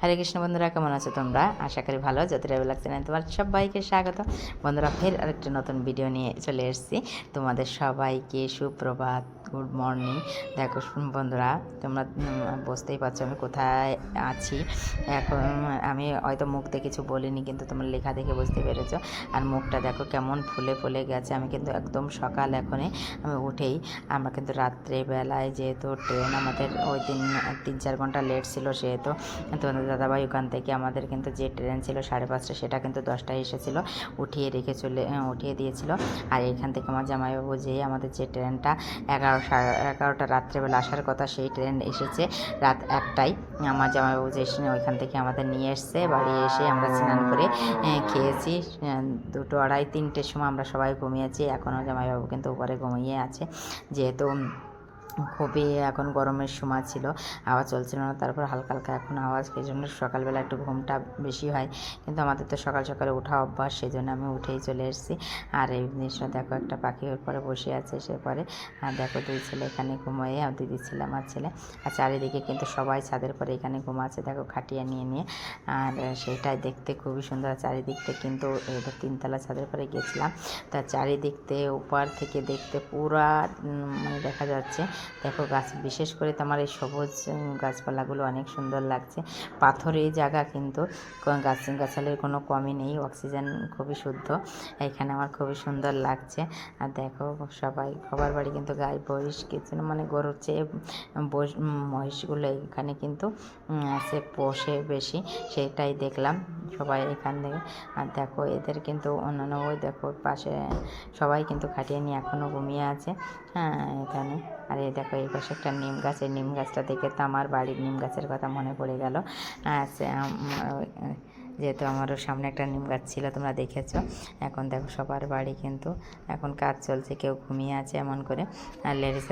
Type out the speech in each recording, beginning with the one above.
হরে কৃষ্ণ বন্ধুরা, কেমন আছো তোমরা? আশা করি ভালো যতটা লাগছে না তোমার সবাইকে স্বাগত। বন্ধুরা, ফের আরেকটা নতুন ভিডিও নিয়ে চলে এসেছি। তোমাদের সবাইকে সুপ্রভাত। Good morning. দেখো বন্ধুরা, তোমরা বুঝতেই পারছ আমি কোথায় আছি। এখন আমি হয়তো মুখ দিয়ে কিছু বলিনি, কিন্তু তোমরা লেখা দেখে বুঝতে পেরেছ। আর মুখটা দেখো কেমন ফুলে ফুলে গেছে। আমি কিন্তু একদম সকাল এখনই আমি উঠেই, আমরা কিন্তু রাত্রেবেলায় যেহেতু ট্রেন আমাদের ওই দিন তিন চার ঘণ্টা লেট ছিল সেহেতু। তোমাদের দাদাভাই ওখান থেকে আমাদের কিন্তু যে ট্রেন ছিল সাড়ে পাঁচটা, সেটা কিন্তু দশটায় এসেছিল। উঠিয়ে রেখে চলে, উঠিয়ে দিয়েছিল। আর এখান থেকে আমার জামাইবাবু যেই আমাদের যে ট্রেনটা এগারো সাড়ে এগারোটা রাত্রেবেলা আসার কথা, সেই ট্রেন এসেছে রাত একটাই আমার জামাইবাবু যে ওইখান থেকে আমাদের নিয়ে এসছে, বাড়ি এসে আমরা স্নান করে খেয়েছি দুটো আড়াই, তিনটের সময় আমরা সবাই ঘুমিয়েছি। এখনও জামাইবাবু কিন্তু উপরে ঘুমিয়ে আছে। যেহেতু খুবই এখন গরমের সময় ছিল, আওয়াজ চলছিল না, তারপর হালকা হালকা এখন আওয়াজ, সেই জন্য সকালবেলা একটু ঘুমটা বেশি হয়। কিন্তু আমাদের তো সকাল সকালে ওঠা অভ্যাস, সেই জন্য আমি উঠেই চলে এসেছি। আর এই জিনিসটা দেখো একটা পাখি ওর পরে বসে আছে, সে পরে, আর দেখো দুই ছেলে এখানে ঘুমোয়ে, আর দিদি ছিল, আমার ছেলে। আর চারিদিকে কিন্তু সবাই ছাদের পরে এখানে ঘুমাচ্ছে, দেখো খাটিয়া নিয়ে নিয়ে। আর সেটাই দেখতে খুবই সুন্দর চারিদিকতে কিন্তু এটা তিনতলা ছাদের পরে গেছিলাম। তার চারিদিক থেকে উপর থেকে দেখতে পুরা মানে দেখা যাচ্ছে দেখো গাছ, বিশেষ করে তোমার এই সবুজ গাছপালাগুলো অনেক সুন্দর লাগছে। পাথরে জায়গা কিন্তু গাছ, গাছালির কোনো কমই নেই, অক্সিজেন খুবই শুদ্ধ। এখানে আমার খুবই সুন্দর লাগছে। আর দেখো সবাই, সবার বাড়ি কিন্তু গায়ে বহিষ কিছু মানে গরুর চেয়ে মহিষগুলো এখানে কিন্তু আছে, পোষে বেশি, সেটাই দেখলাম সবাই এখান থেকে। আর দেখো এদের কিন্তু অন্যান্য ওই দেখো পাশে সবাই কিন্তু খাটিয়ে নিয়ে এখনও ঘুমিয়ে আছে। হ্যাঁ এখানে। আর এই দেখো, এই পাশে একটা নিম গাছ, এই নিম গাছটা দেখে তো আমার বাড়ির নিম গাছের কথা মনে পড়ে গেল। যেহেতু আমারও সামনে একটা নিম গাছ ছিল, তোমরা দেখেছ। এখন দেখো সবার বাড়ি কিন্তু এখন কাজ চলছে, কেউ ঘুমিয়ে আছে এমন করে। আর লেডিস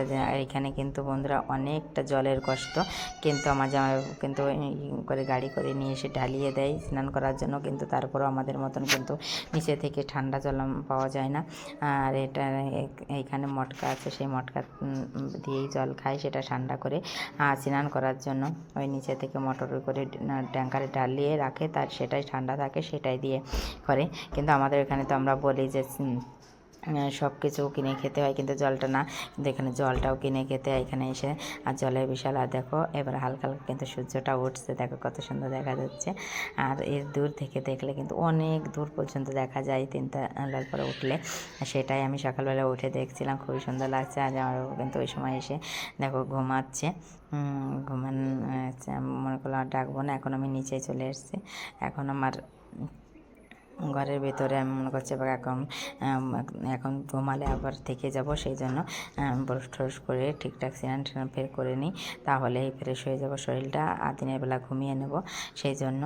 এখানে কিন্তু বন্ধুরা অনেকটা জলের কষ্ট। কিন্তু আমার জামাই কিন্তু করে গাড়ি করে নিয়ে এসে ঢালিয়ে দেয় স্নান করার জন্য। কিন্তু তারপরও আমাদের মতন কিন্তু নিচে থেকে ঠান্ডা জল পাওয়া যায় না। আর এটা এইখানে মটকা আছে, সেই মটকা দিয়েই জল খায়, সেটা ঠান্ডা করে স্নান করার জন্য। ওই নিচে থেকে মোটর করে ট্যাঙ্কারে ঢালিয়ে রাখে, তার সেটাই ঠান্ডা থাকে সেটাই দিয়ে করে। কিন্তু আমাদের এখানে তো আমরা বলি যে সব কিছু কিনে খেতে হয়, কিন্তু জলটা না। কিন্তু এখানে জলটাও কিনে খেতে হয় এখানে এসে। আর জলের বিশাল, আর দেখো, এবার হালকা হালকা কিন্তু সূর্যটা উঠছে। দেখো কত সুন্দর দেখা যাচ্ছে। আর এর দূর থেকে দেখলে কিন্তু অনেক দূর পর্যন্ত দেখা যায় তিনটা আলার পরে উঠলে। সেটাই আমি সকালবেলা উঠে দেখছিলাম, খুবই সুন্দর লাগছে। আর আমার বাবু কিন্তু ওই সময় এসে, দেখো, ঘুমাচ্ছে। ঘুমান মনে করলাম ডাকবো না, এখন আমি নিচে চলে এসেছি। এখন আমার ঘরের ভেতরে আমি মনে করছি এবার এখন এখন ঘুমালে আবার থেকে যাব, সেই জন্য ব্রশ ট্রশ করে ঠিকঠাক স্নান ফের করে নিই, তাহলেই ফ্রেশ হয়ে যাব শরীরটা, আর দিনের বেলা ঘুমিয়ে নেব, সেই জন্য।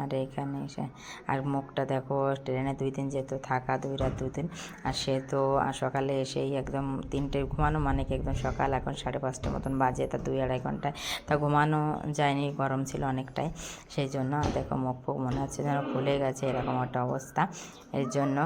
আর এখানে এসে, আর মুখটা দেখো, ট্রেনে দুই দিন যেহেতু থাকা, দুই রাত দুই দিন, আর সে তো সকালে এসেই একদম তিনটে, ঘুমানো মানে কি একদম সকাল এখন সাড়ে পাঁচটার মতন বাজে, তা দুই আড়াই ঘন্টায়। তা ঘুমানো যায়নি, গরম ছিল অনেকটাই, সেই জন্য দেখো মুখ ফুক মনে হচ্ছে যেন ফুলে গেছে, এরকম একটা অবস্থা। এর জন্য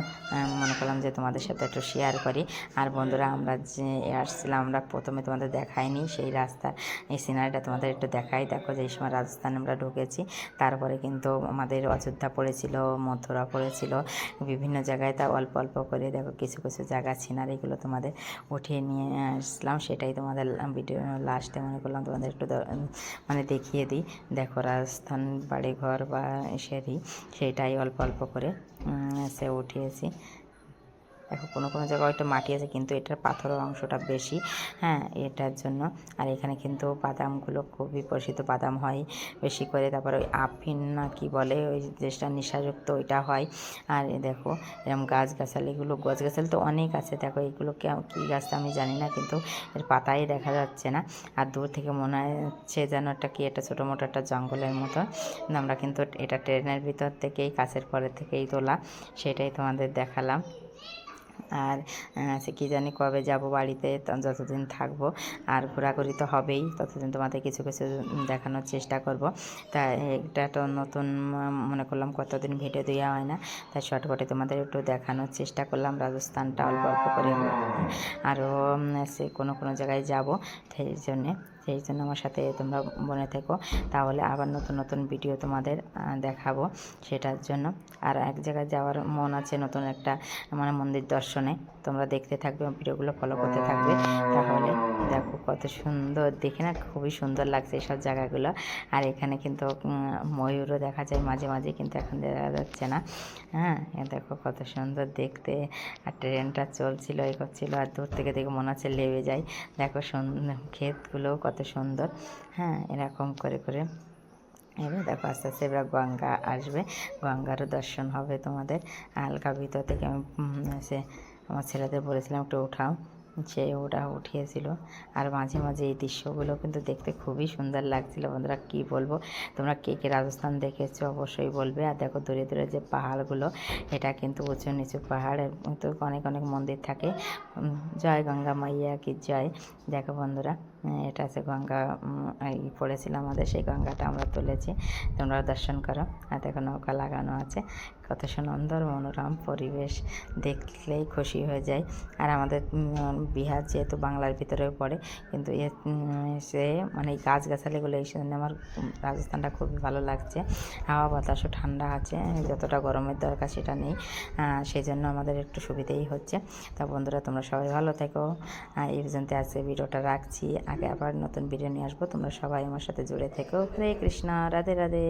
মনে করলাম যে তোমাদের সাথে একটু শেয়ার করি। আর বন্ধুরা, আমরা যে আসছিলাম, আমরা প্রথমে তোমাদের দেখাইনি, সেই রাস্তার এই সিনারিটা তোমাদের একটু দেখাই। দেখো যে সময় রাজস্থানে আমরা ঢুকেছি, তারপরে কিন্তু আমাদের অযোধ্যা পড়েছিল, মথুরা পড়েছিল, বিভিন্ন জায়গায় তা অল্প অল্প করে দেখো কিছু কিছু জায়গা সিনারিগুলো তোমাদের উঠিয়ে নিয়ে আসলাম, সেটাই তোমাদের ভিডিও লাস্টে মনে করলাম, তোমাদের একটু মানে দেখিয়ে দিই। দেখো রাজস্থান বাড়িঘর বা সেরি, সেটাই অল্প অল্প করে সে উঠিয়েছি। দেখো, কোনো কোনো জায়গায় হয়তো মাটি আছে, কিন্তু এটার পাথরের অংশটা বেশি। হ্যাঁ এটার জন্য। আর এখানে কিন্তু বাদামগুলো খুবই প্রসিদ্ধ, বাদাম হয় বেশি করে। তারপরে ওই আফিন না কি বলে, ওই যেটা নেশাযুক্ত, ওইটা হয়। আর দেখো এরকম গাছ গাছালিগুলো গাছ গাছালি তো অনেক আছে। দেখো এইগুলো কে- গাছ আমি জানি না, কিন্তু এর পাতাই দেখা যাচ্ছে না। আর দূর থেকে মনে হচ্ছে যেন একটা কি, একটা ছোটো মোটো একটা জঙ্গলের মতো। আমরা কিন্তু এটা ট্রেনের ভিতর থেকেই, কাছের পরে থেকেই তোলা, সেটাই তোমাদের দেখালাম। আর সে কী জানি কবে যাব বাড়িতে যতদিন থাকব। আর ঘোরাঘুরি তো হবেই, ততদিন তোমাদের কিছু কিছু দেখানোর চেষ্টা করব। তা এটা তো নতুন মনে করলাম কতদিন ভিডিও দেওয়া হয় না, তাই শর্টকাটে তোমাদের একটু দেখানোর চেষ্টা করলাম, রাজস্থানটা অল্প অল্প করে। আরও সে কোনো কোনো জায়গায় যাব, সেই জন্যে। সেই জন্য আমার সাথে তোমরা বনে থেকো। তাহলে আবার নতুন নতুন ভিডিও তোমাদের দেখাবো সেটার জন্য। আর এক জায়গায় যাওয়ার মন আছে নতুন একটা মানে মন্দির দর্শনে। তোমরা দেখতে থাকবে ভিডিওগুলো ফলো করতে থাকবে। তাহলে দেখো কত সুন্দর, দেখে না খুবই সুন্দর লাগছে এইসব জায়গাগুলো। আর এখানে কিন্তু ময়ূরও দেখা যায় মাঝে মাঝে কিন্তু এখন দেখা যাচ্ছে না। হ্যাঁ দেখো কত সুন্দর দেখতে। আর ট্রেনটা চলছিল এ করছিল আর দূর থেকে দেখে মনে হচ্ছে লেবে যায়। দেখো সুন্দর ক্ষেতগুলোও কত সুন্দর। হ্যাঁ এরকম করে করে। এবার দেখো, আস্তে আস্তে এবার গঙ্গা আসবে। গঙ্গারও দর্শন হবে তোমাদের। হালকা ভিতর থেকে আমি সে আমার ছেলেদের বলেছিলাম একটু উঠাও সে ওটা উঠিয়েছিল। আর মাঝে মাঝে এই দৃশ্যগুলো কিন্তু দেখতে খুবই সুন্দর লাগছিল। বন্ধুরা, কি বলব? তোমরা কে কে রাজস্থান দেখেছ অবশ্যই বলবে। আর দেখো, দূরে দূরে যে পাহাড়গুলো, এটা কিন্তু উঁচু, নিচু পাহাড়। তো অনেক অনেক মন্দির থাকে। জয় গঙ্গা মাইয়া কি জয়? দেখো বন্ধুরা। এটা আছে গঙ্গা এই পড়েছিল আমাদের সেই গঙ্গাটা আমরা তুলেছি। তোমরা দর্শন করো। আর দেখো নৌকা লাগানো আছে। কত সুন্দর মনোরম পরিবেশ। দেখলেই খুশি হয়ে যায় আর আমাদের বিহার যেহেতু বাংলার ভিতরেও পড়ে, কিন্তু সে মানে এই গাছগাছালিগুলো এই জন্য আমার রাজস্থানটা খুবই ভালো লাগছে। হাওয়া বাতাসও ঠান্ডা আছে। যতটা গরমের দরকার সেটা নেই। সেই জন্য আমাদের একটু সুবিধেই হচ্ছে। তা বন্ধুরা, তোমরা সবাই ভালো থেকো। এই পর্যন্ত আজকে ভিডিওটা রাখছি। আগে আবার নতুন বিরিয়ানি আসব। তোমরা সবাই আমার সাথে জুড়ে থেকো। হরে কৃষ্ণা, রাধে রাধে।